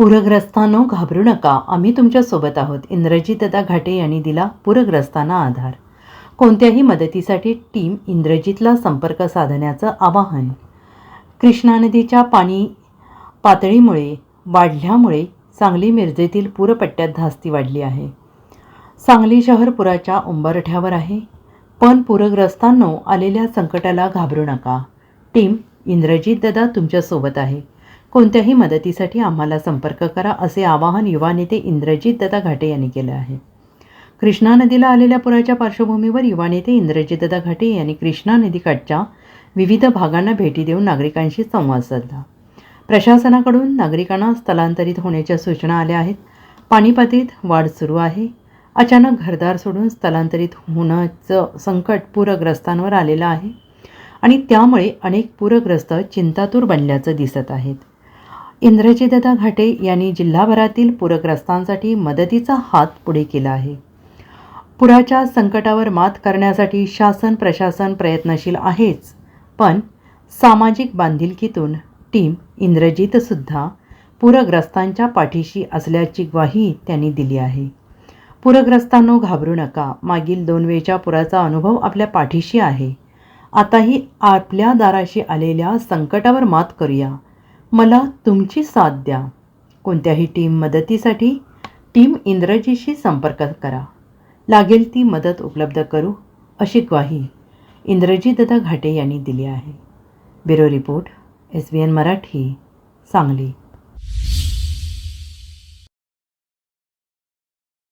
पूरग्रस्तांनो घाबरू नका. आम्ही तुमच्यासोबत आहोत. इंद्रजितदा घाटे यांनी दिला पूरग्रस्तांना आधार. कोणत्याही मदतीसाठी टीम इंद्रजितला संपर्क साधण्याचं आवाहन. कृष्णा नदीच्या पाणी पातळीमुळे वाढल्यामुळे सांगली मिरजेतील पूरपट्ट्यात धास्ती वाढली आहे. सांगली शहर पुराच्या उंबरठ्यावर आहे. पण पूरग्रस्तांनो आलेल्या संकटाला घाबरू नका. टीम इंद्रजितदा तुमच्यासोबत आहे. कोणत्याही मदतीसाठी आम्हाला संपर्क करा असे आवाहन युवा नेते इंद्रजित दत्ता घाटे यांनी केलं आहे. कृष्णा नदीला आलेल्या पुराच्या पार्श्वभूमीवर युवा नेते इंद्रजितदा घाटे यांनी कृष्णा नदीकाठच्या विविध भागांना भेटी देऊन नागरिकांशी संवाद साधला. प्रशासनाकडून नागरिकांना स्थलांतरित होण्याच्या सूचना आल्या आहेत. पाणीपातळीत वाढ सुरू आहे. अचानक घरदार सोडून स्थलांतरित होण्याचं संकट पूरग्रस्तांवर आलेलं आहे आणि त्यामुळे अनेक पूरग्रस्त चिंतातूर बनल्याचं दिसत आहेत इंद्रजितदा घाटे यांनी जिल्हाभरातील पूरग्रस्तांसाठी मदतीचा हात पुढे केला आहे. पुराच्या संकटावर मात करण्यासाठी शासन प्रशासन प्रयत्नशील आहेच पण सामाजिक बांधिलकीतून टीम इंद्रजितसुद्धा पूरग्रस्तांच्या पाठीशी असल्याची ग्वाही त्यांनी दिली आहे. पूरग्रस्तांनो घाबरू नका. मागील दोन वेळच्या पुराचा अनुभव आपल्या पाठीशी आहे. आताही आपल्या दाराशी आलेल्या संकटावर मात करूया. मला तुमची साथ द्या. कोणत्याही टीम मदतीसाठी टीम इंद्रजीशी संपर्क करा. लागेल ती मदत उपलब्ध करू अशी ग्वाही इंद्रजीतदा घाटे यांनी दिली आहे. Bureau report S B N Marathi Sangli.